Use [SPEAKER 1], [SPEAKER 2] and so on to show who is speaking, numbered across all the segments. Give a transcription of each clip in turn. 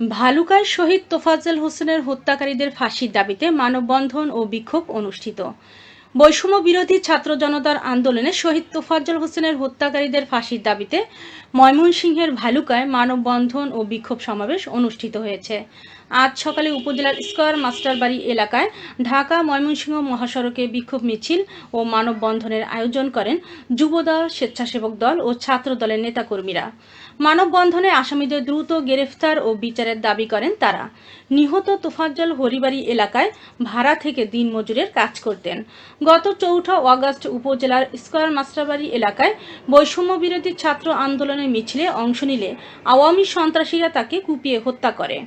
[SPEAKER 1] ভালুকায় শহীদ তোফাজ্জল হোসেনের হত্যাকারীদের ফাঁসির দাবিতে মানববন্ধন ও বিক্ষোভ অনুষ্ঠিত। বৈষম্য বিরোধী ছাত্র জনতার আন্দোলনে শহীদ তোফাজ্জল হোসেনের হত্যাকারীদের ফাঁসির দাবিতে ময়মনসিংহের ভালুকায় মানববন্ধন ও বিক্ষোভ সমাবেশ অনুষ্ঠিত হয়েছে। আজ সকালে উপজেলার স্কয়ার মাস্টারবাড়ি এলাকায় ঢাকা ময়মনসিংহ মহাসড়কে বিক্ষোভ মিছিল ও মানববন্ধনের আয়োজন করেন যুবদল, স্বেচ্ছাসেবক দল ও ছাত্র দলের নেতাকর্মীরা। মানববন্ধনে আসামিদের দ্রুত গ্রেফতার ও বিচারের দাবি করেন তারা। নিহত তোফাজ্জল হরিবাড়ি এলাকায় ভাড়া থেকে দিনমজুরের কাজ করতেন। গত চৌঠা অগাস্ট উপজেলার স্কয়ার মাস্টারবাড়ি এলাকায় বৈষম্য বিরোধী ছাত্র আন্দোলনের মিছিলে অংশ নিলে আওয়ামী সন্ত্রাসীরা তাকে কুপিয়ে হত্যা করে।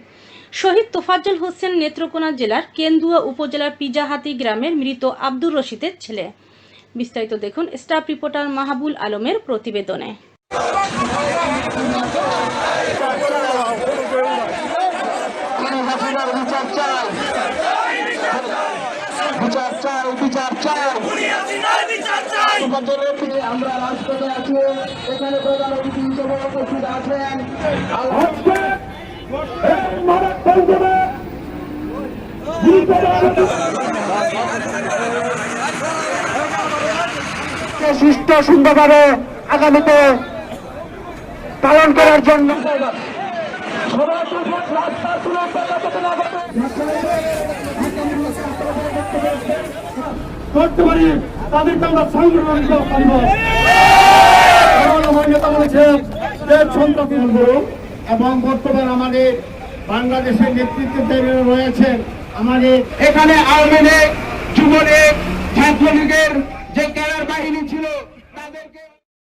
[SPEAKER 1] শহীদ তোফাজ্জল হোসেন নেত্রকোনা জেলার কেন্দুয়া উপজেলার পিজাহাতি গ্রামের মৃত আব্দুর রশিদের ছেলে। বিস্তারিত দেখুন স্টাফ রিপোর্টার মাহাবুল আলমের প্রতিবেদনে।
[SPEAKER 2] আমরা রাজপথে আছি। এখানে প্রধান অতিথি হিসেবে উপস্থিত আছেন। সুস্থ সুন্দরভাবে আগামীতে পালন করার জন্য।
[SPEAKER 3] করতে পারি তাদেরকে আমরা পারব। সন্ত্রাসী এবং বর্তমান আমাদের বাংলাদেশের নেতৃত্বে রয়েছেন আমাদের এখানে আওয়ামী লীগ যুবলীগ ছাত্রলীগের